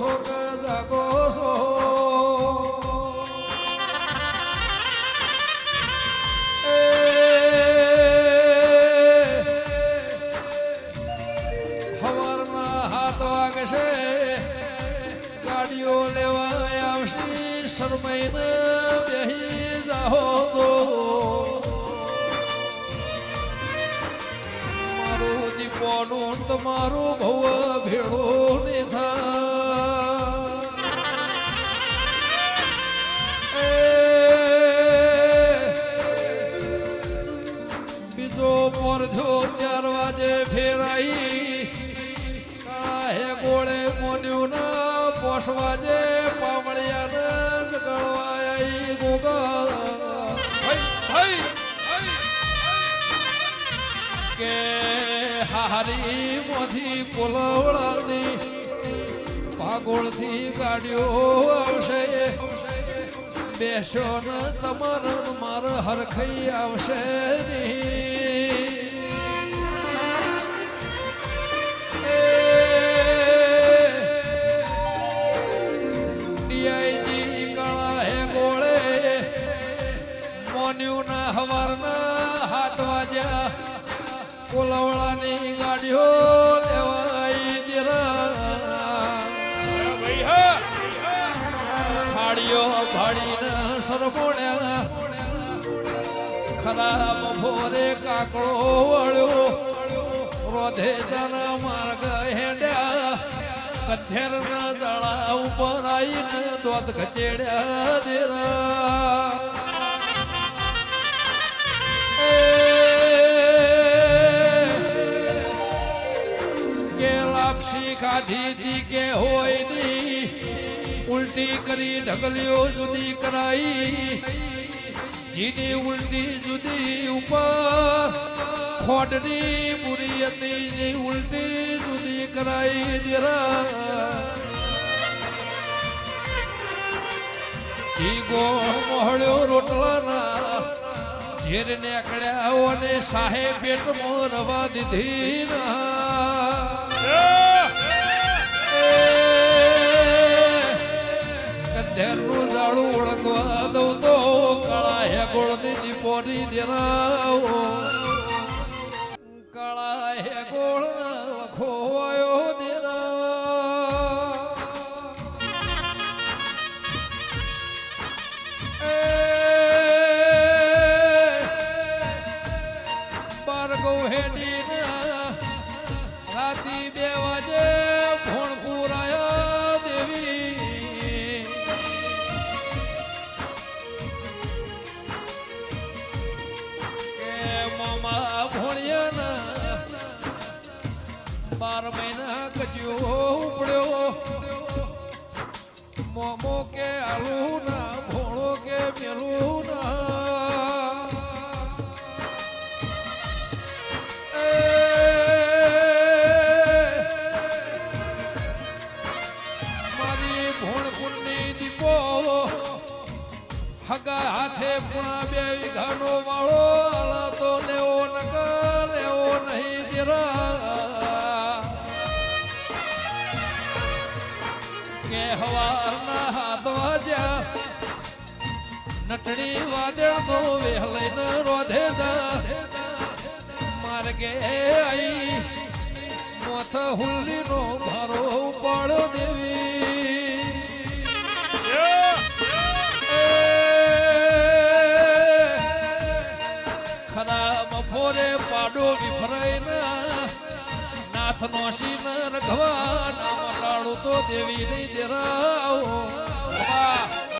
છો જાગો છો હવારના હાથ વાગે છે ગાડીઓ લેવા આવશે શરમાઈને બેહી જાહો તો મારું દીપોનું તમારું ભવ ભેળો ને બીજો પરધો ચાર વાજે ફેરાઈ. કાહે ગોળે મોન્યું ના પોસ વાજે પામળિયા ને ગળવાઈ ગોગા. કે હારી મોથી કોલવડાની પાગોળથી ગાડીઓ આવશે. બેસો ને તમારે ને હરખઈ આવશે નહીં. મોન્યું ના હવારના હાથ વાજ્યા. કોલવડાની ગાડીઓ લેવાઈ દેરા થાળીઓ ભાડીને સરપોણ્યા ખરાબ ભોરે કાકડો વળ્યો. રોધે તારા માર્ગ હેડ્યા. કથેર ના દળા ઉપર આવીને દોત ખચેડ્યા દેરા. લાપસી ખાધી તી કે હોયની ઉલટી કરી ઢગલીઓ જુદી કરાઈ. જીની ઉલટી જુદી ઉપર. ખોડની બુરી હતી ની ઉલટી જુદી કરાઈ દેરા જીગો મોહળ્યો રોટલાના. ઝેર નીકળ્યા અને સાહેબ પેટમાં રવા દીધી ના દીપોની દેરાવો કાળા હે ગોળ ખોવાયો દેરા. બારગૌ હેડીના રાતી બે વાજે ભોણ બાર મહિના કજ્યો ઉપડ્યો. મોમો કે આલુ ના, ભોળો કે મેલું ના. મારી ભોણ પુણની દીપો હગા હાથે પુણા બે વીઘાનો કે હવારના હાથ વાજ્યા. નટણી વાદળ તો વહેલઈને રોધે માર્ગે આઈ. મોથ હુલ્લીનો ભારો ઉપાડ્યો દેવી. નાથ નો શિવ રઘવા તો દેવી નહીં બાબા